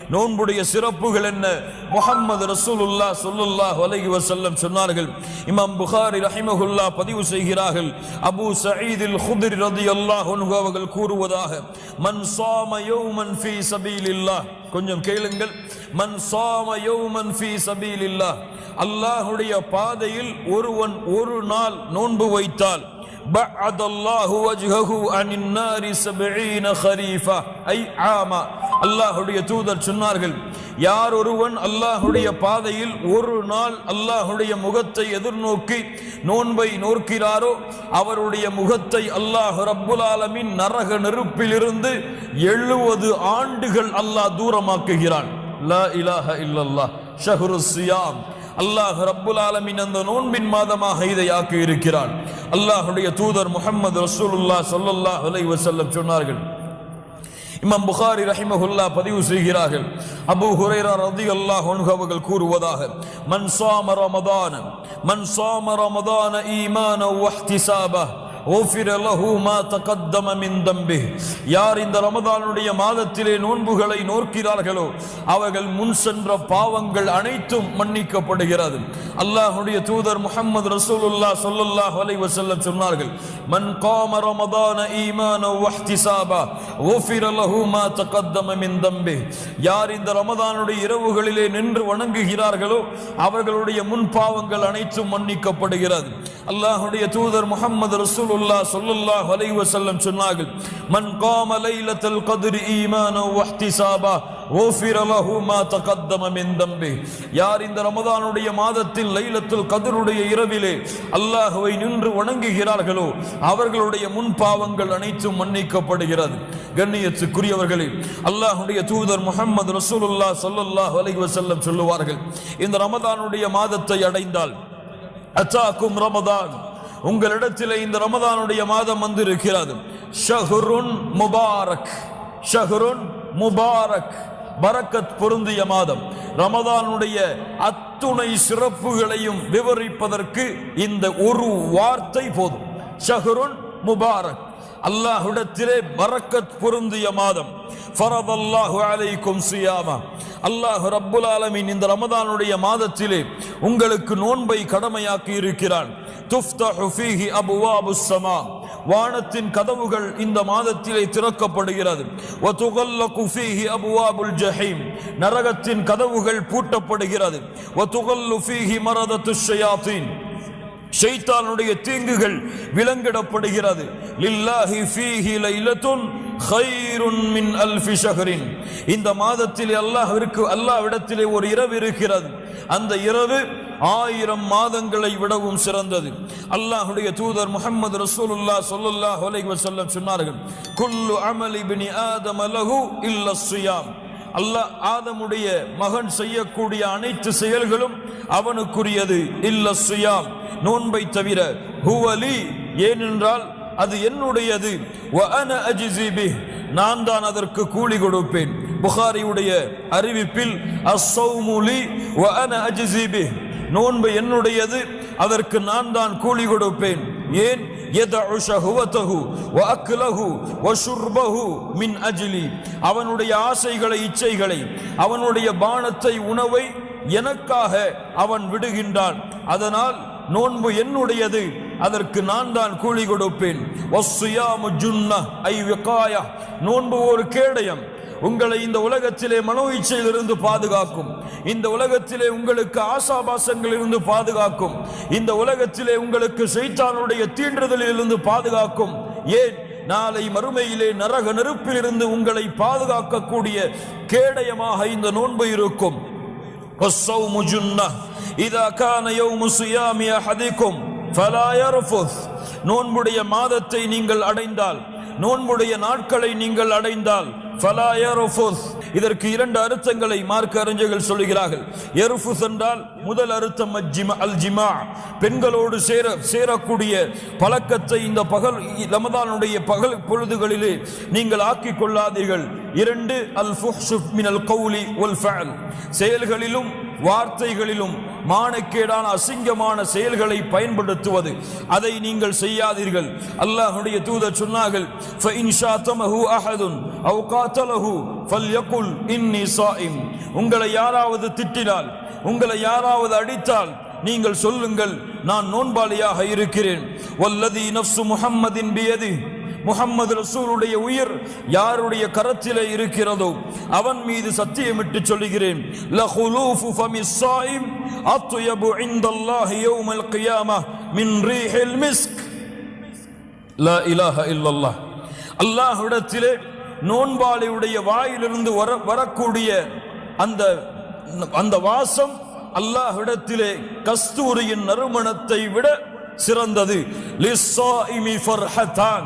நோன்புடைய சிறப்புகள் என்ன முஹம்மது ரசூலுல்லா சொல்லுல்லாஹ் அலைஹி வஸல்லம் சொன்னார்கள் இமாம் புகாரி ரஹிமஹுல்லா பதிவு செய்கிறார்கள் அபூ சயீதில் குத்ரி ரலியல்லாஹு அன்ஹு அவர்கள் கூறுவதாக மன் சாம யௌமன் ஃபீ சபீலில்லாஹ் கொஞ்சம் கேளுங்கள் மன் சாம யௌமன் ஃபீ சபீலில்லாஹ் அல்லாஹ்வுடைய பாதையில் ஒருவன் ஒரு நாள் நோன்பு வைத்தால் بعد الله وجهه عن النار سبعين خريفة أي عاما அல்லாஹுடைய தூதர் சொன்னார்கள் யார் ஒருவன் அல்லாஹுடைய பாதையில் ஒரு நாள் அல்லாஹுடைய முகத்தை எதிர்நோக்கி நோன்பை நோக்கிறாரோ அவருடைய முகத்தை அல்லாஹ் ரப்புலாலமின் நரக நெருப்பிலிருந்து எழுபது ஆண்டுகள் அல்லாஹ் தூரமாக்குகிறான். லா இலாஹ இல்லல்லாஹ் ஷஹ்ரு சியாம் அல்லாஹ் ரப்புல் ஆலமின் அந்த நோன்பின் மாதமாக இதை ஆக்கி இருக்கிறான் அல்லாஹுடைய தூதர் முகமது ரசூலுல்லாஹ் சொல்லல்லா அலைஹி வஸல்லம் சொன்னார்கள் இமாம் புகாரி ரஹிமஹுல்லா பதிவு செய்கிறார்கள் அபூ ஹுரைரா ரலியல்லாஹு அன்ஹு அவர்கள் கூறுவதாக மன் ஸாம ரமதான மன் ஸாம ரமதான ஈமான வஹ்திசாபா யார் இந்த ரமதானுடைய மாதத்திலே நோன்புகளை நோக்கிறார்களோ அவர்கள் முன் சென்ற பாவங்கள் அனைத்தும் மன்னிக்கப்படுகிறது. அல்லாஹுடைய தூதர் முகமது ரசூலுல்லா சொல்லுல்லா வலை வசல்ல சொன்னார்கள் மன் காம ரமதான ஈமான வஹ்திசாபா ஓஃபிர லஹு மா தகத்தம மின் தம்பி. யார் இந்த ரமதானுடைய இரவுகளிலே நின்று வணங்குகிறார்களோ அவர்களுடைய முன் பாவங்கள் அனைத்தும் மன்னிக்கப்படுகிறது. அல்லாஹுடைய தூதர் முகமது ரசூல் ரசூலுல்லா ஸல்லல்லாஹு அலைஹி வஸல்லம் சொன்னார்கள் மன் காம லைலத்துல் கத்ரி ஈமானன் வஹ்திசாபா ஓஃபிர லஹு மா தகத்தம மின் தம்பி. யார் இந்த ரமதானுடைய மாதத்தில் லைலத்துல் கதருடைய இரவிலே அல்லாஹுவை நின்று வணங்குகிறார்களோ அவர்களுடைய முன் பாவங்கள் அனைத்தும் மன்னிக்கப்படுகிறது. கண்ணியத்துக்குரியவர்களே அல்லாஹுடைய தூதர் முகமது ரசூலுல்லா சல்லுல்லாஹ் அலைஹி வசல்லம் சொல்லுவார்கள் இந்த ரமதானுடைய மாதத்தை அடைந்தால் அச்சாக்கும் ரமதான். உங்களிடத்தில் இந்த ரமதானுடைய மாதம் வந்து இருக்கிறது ஷஹ்ருன் முபாரக் ஷஹ்ருன் முபாரக். பரக்கத் பொருந்திய மாதம். ரமதானுடைய அத்துணை சிறப்புகளையும் விவரிப்பதற்கு இந்த ஒரு வார்த்தை போதும். ஷஹ்ருன் முபாரக். அல்லாஹுடத்திலே பரக்கத் பொருந்திய மாதம். ஃபரதல்லாஹு அலைக்கும் சியாமா. அல்லாஹ் ரப்புல் ஆலமின் இந்த ரமதானுடைய மாதத்திலே உங்களுக்கு நோன்பை கடமையாக்கி இருக்கிறான். துஃப்தஹு ஃபீஹி அபுவாபுஸ் சமா வானத்தின் கதவுகள் இந்த மாதத்திலே திறக்கப்படுகிறது. வதுகல்லகு ஃபீஹி அபுவாபுல் ஜஹீம். நரகத்தின் கதவுகள் பூட்டப்படுகிறது. வதுகல்லு ஃபீஹி மரதத்துஷ் ஷயாத்தீன். ஷைத்தானுடைய தீங்குகள் விலங்கிடப்படுகிறது. லில்லாஹி ஃபீஹி லைலத்துன் ஹைருன் மின் அல்ஃபி ஷஹரின். இந்த மாதத்தில் அல்லாஹ்விற்கு அல்லாஹ்விடத்திலே ஒரு இரவு இருக்கிறது. அந்த இரவு ஆயிரம் மாதங்களை விடவும் சிறந்தது. அல்லாஹுடைய தூதர் முகமது ரசூலுல்லா சொல்லுல்லா ஹொலை சொல்லம் சொன்னார்கள் குல்லு அமலி பினி ஆதமலகு இல்ல சுயாம். அல்லாஹ் ஆதமுடைய மகன் செய்யக்கூடிய அனைத்து செயல்களும் அவனுக்குரியது. இல்ல சுயாம். நோன்பை தவிர ஹுவலி. ஏனென்றால் அது என்னுடையது. நான் தான் அதற்கு கூலி கொடுப்பேன். புகாரியுடைய அறிவிப்பில் அஸ்ஸௌமுலி நோன்பு என்னுடையது. அதற்கு நான் தான் கூலி கொடுப்பேன். ஏன்? يدع شهوته واكله وشربه من اجلي அவனுடைய ஆசைகளை இச்சைகளை அவனுடைய பானத்தை உணவை எனக்காக அவன் விடுகின்றான் அதனால் நோன்பு என்னுடையது அதற்கு நான் தான் கூலி கொடுப்பேன் வஸ்ஸியாமு ஜுன்னah ஐ விகாயா நோன்பு ஒரு கேடயம் உங்களை இந்த உலகத்திலே மனோ இச்சையிலிருந்து பாதுகாக்கும். இந்த உலகத்திலே உங்களுக்கு ஆசாபாசங்களிலிருந்து பாதுகாக்கும். இந்த உலகத்திலே உங்களுக்கு சைத்தானுடைய தீண்டுதலிலிருந்து பாதுகாக்கும். ஏன்? நாளை மறுமையிலே நரக நெருப்பிலிருந்து உங்களை பாதுகாக்கக்கூடிய கேடயமாக இந்த நோன்பு இருக்கும். இதா கான யௌமு சுயாமி அஹதிக்கும். ஃபலா யர்ஃபுஸ். நோன்புடைய மாதத்தை நீங்கள் அடைந்தால். நோன்புடைய நாட்களை நீங்கள் அடைந்தால். இதற்கு இரண்டு அர்த்தங்களை மார்க்க அறிஞர்கள் சொல்லுகிறார்கள். எருஃபுஸ் என்றால் முதல் அர்த்தம் அஜ்ஜிமா அல் ஜிமா பெண்களோடு சேர சேரக்கூடிய பழக்கத்தை இந்த பகல் ரமதானுடைய பகல் பொழுதுகளிலே நீங்கள் ஆக்கிக் கொள்ளாதீர்கள். இரண்டு அல் ஃபுஹ்ஷு மினல் கௌலி வல் செயல்களிலும் வார்த்தைகளிலும் மானக்கேடான அசிங்கமான செயல்களை பயன்படுத்துவது. அதை நீங்கள் செய்யாதீர்கள். அல்லாஹுடைய தூதர் சொன்னார்கள் உங்களை யாராவது திட்டினால் உங்களை யாராவது அடித்தால் நீங்கள் சொல்லுங்கள் நான் நோன்பாளியாக இருக்கிறேன். வல்லதி நப்சு முஹம்மதின் பியது முஹம்மது ரசூலுடைய உயிர் யாருடைய கரத்திலே இருக்கிறதோ அவன் மீது சத்தியமிட்டு சொல்லுகிறேன். லஹுலூஃபு ஃபமிஸ் ஸாயிம் அத்யபு இன்தல்லாஹி யௌமல் கியாமah மின் ரீஹில் மிஸ்க். லா இலாஹ இல்லல்லாஹ். அல்லாஹ்விடத்திலே நோன்பாளியுடைய வாயிலிருந்து வர வரக்கூடிய அந்த அந்த வாசம் அல்லாஹ்விடத்திலே கஸ்தூரியின் நறுமணத்தை விட சிறந்தது. லிஸ்ஸாயிமி ஃபர்ஹதான்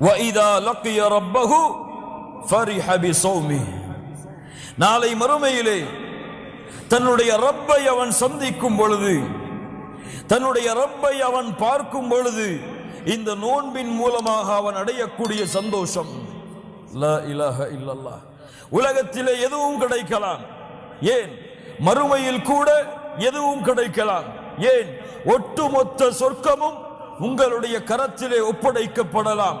وَإِذَا لَقِيَ رَبَّهُ فَرِحَ بِصَوْمِهِ நாளை மறுமையிலே தன்னுடைய ரப்பை அவன் சந்திக்கும் பொழுது தன்னுடைய ரப்பை அவன் பார்க்கும் பொழுது இந்த நோன்பின் மூலமாக அவன் அடையக்கூடிய சந்தோஷம் லா இலாஹ இல்லல்லாஹ் உலகத்திலே எதுவும் கிடைக்கலாம் ஏன் மறுமையில் கூட எதுவும் கிடைக்கலாம் ஏன் ஒட்டுமொத்த சொர்க்கமும் உங்களுடைய கரத்திலே ஒப்படைக்கப்படலாம்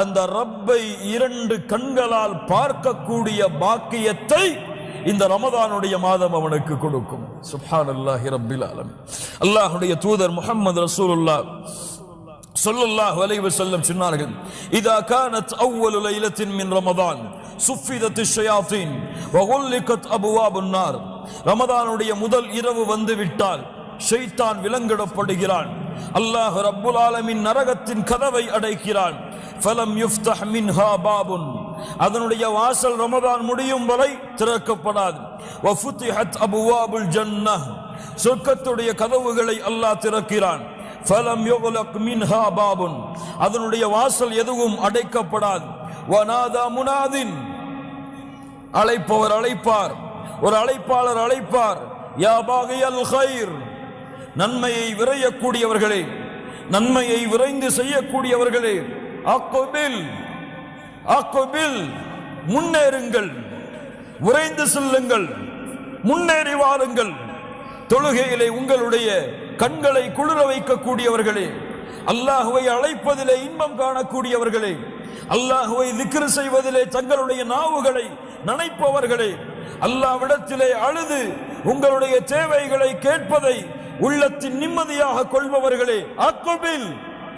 அந்த ரப்பை இரண்டு கண்களால் பார்க்கக்கூடிய பாக்கியத்தை இந்த ரமதானுடைய மாதம் அவனுக்கு கொடுக்கும். சுப்ஹானல்லாஹி ரப்பில் ஆலம் அல்லாஹுடைய தூதர் முகமது ரசூலுல்லா சொல்லல்லாஹ் வலைவு செல்லம் சொன்னார்கள் இதா கானத் அவ்வலு லைலத்தின் மின் ரமதான் சுஃபிதத் ஷயாத்தின் வகுல்லிகத் அபுவா புன்னார் ரமதானுடைய முதல் இரவு வந்து விட்டால் ஷைத்தான் விலங்கிடப்படுகிறான். அல்லாஹ் ரப்புல் ஆலமின் நரகத்தின் கதவை அடைக்கிறான். ஃபலம் யுஃப்தஹ் மின்ஹா பாபுன். அதனுடைய வாசல் ரமதான் முடியும் வரை திறக்கப்படாது. வஃபுத்திஹத் அபுவாபுல் ஜன்னஹ். சொர்க்கத்துடைய கதவுகளை அல்லாஹ் திறக்கிறான். ஃபலம் யுக்லக் மின்ஹா பாபுன். அதனுடைய வாசல் எதுவும் அடைக்கப்படாது. வனாதா முனாதின். அழைப்பவர் அழைப்பார். ஒரு அழைப்பாளர் அழைப்பார். யா அல் ஹைர் நன்மையை விரையக்கூடியவர்களே. நன்மையை விரைந்து செய்யக்கூடியவர்களே. அக்கொபில் அக்கொபில் முன்னேறுங்கள். உறைந்து செல்லுங்கள். முன்னேறி வாருங்கள் தொழுகையிலே உங்களுடைய கண்களை குளிர வைக்கக்கூடியவர்களே அல்லாஹுவை அழைப்பதிலே இன்பம் காணக்கூடியவர்களே அல்லாஹுவை திக்ரு செய்வதிலே தங்களுடைய நாவுகளை நனைப்பவர்களே அல்லாவிடத்திலே அழுது உங்களுடைய தேவைகளை கேட்பதை உள்ளத்தின் நிம்மதியாக கொள்பவர்களே அக்குபில்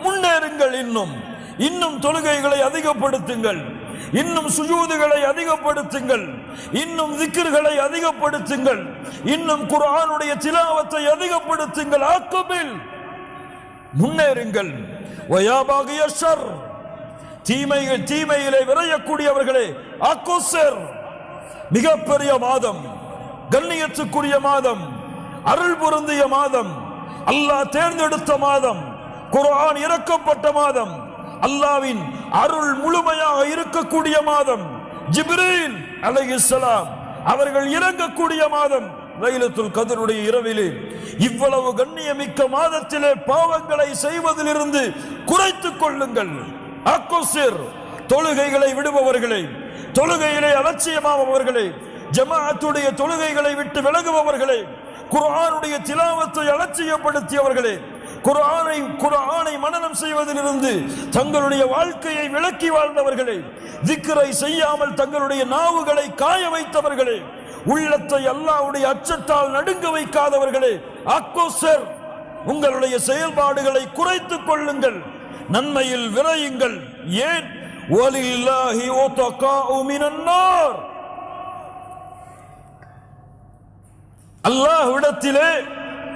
முன்னேறுங்கள் இன்னும். இன்னும் தொழுகைகளை அதிகப்படுத்துங்கள். இன்னும் சுஜூதுகளை அதிகப்படுத்துங்கள். இன்னும் திக்ர்களை அதிகப்படுத்துங்கள். இன்னும் குர்ஆனுடைய திலாவத்தை அதிகப்படுத்துங்கள். ஆக்கமில். முன்னேறுங்கள். வயாபாகிய ஷர். தீமைகள் தீமையிலே விரையக்கூடியவர்களே ஆக்கோசர் மிகப்பெரிய மாதம். கண்ணியத்துக்குரிய மாதம். அருள் பொருந்திய மாதம். அல்லாஹ் தேர்ந்தெடுத்த மாதம். குர்ஆன் இறக்கப்பட்ட மாதம். அல்லாவின் அருள் முழுமையாக இருக்கக்கூடிய மாதம். ஜிப்ரீல் அலைஹிஸ்ஸலாம் அவர்கள் இறங்கக்கூடிய மாதம் லைலத்துல் கதருடைய இரவிலே. இவ்வளவு கண்ணியமிக்க மாதத்திலே பாவங்களை செய்வதிலிருந்து குறைத்துக் கொள்ளுங்கள். அக்கோசிர் தொழுகைகளை விடுபவர்களே தொழுகையிலே அலட்சியமாபவர்களே ஜமாஅத்துடைய தொழுகைகளை விட்டு விலகுபவர்களை குரானுடைய திலாவத்தை அலட்சியப்படுத்தியவர்களே குரானை குரானை மனநம் செய்வதிலிருந்து தங்களுடைய வாழ்க்கையை விளக்கி வாழ்ந்தவர்களே திக்கரை செய்யாமல் தங்களுடைய நாவுகளை காய வைத்தவர்களே உள்ளத்தை அல்லாவுடைய அச்சத்தால் நடுங்க வைக்காதவர்களே அக்கோசர் உங்களுடைய செயல்பாடுகளை குறைத்துக் கொள்ளுங்கள் நன்மையில் விரையுங்கள். ஏன்? வலில்லாஹி உத்தகாஉ மினன் அல்லாஹ்விடத்திலே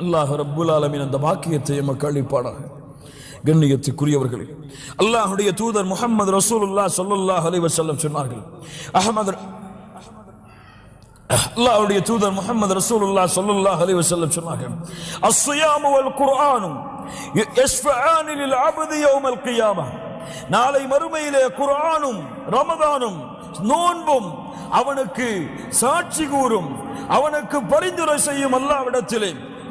அல்லாஹ் ரப்புல் ஆலமின் அந்த பாக்கியத்தை எமக்கு அளிப்பானாக. கண்ணியத்துக்குரியவர்களே அல்லாஹுடைய தூதர் முகமது ரசூலுல்லாஹ் சொல்லுல்லா அலைஹி வஸல்லம் சொன்னார்கள் அகமது அல்லாஹுடைய தூதர் முகமது ரசூலுல்லா சொல்லுல்லா அலைஹி வஸல்லம் சொன்னார்கள் அஸ்ஸியாமு வல் குர்ஆனு யஸ்ஃபஆனி லில் அப்தி யௌமல் நாளை மறுமையிலே குர்ஆனும் ரமதானும் நோன்பும் அவனுக்கு சாட்சி கூறும் அவனுக்கு பரிந்துரை செய்யும் அல்லாவிடத்திலே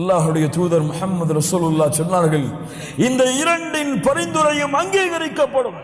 அல்லாஹுடைய தூதர் முகமது ரசூலுல்லாஹ் சொன்னார்கள் இந்த இரண்டின் பரிந்துரையும் அங்கீகரிக்கப்படும்.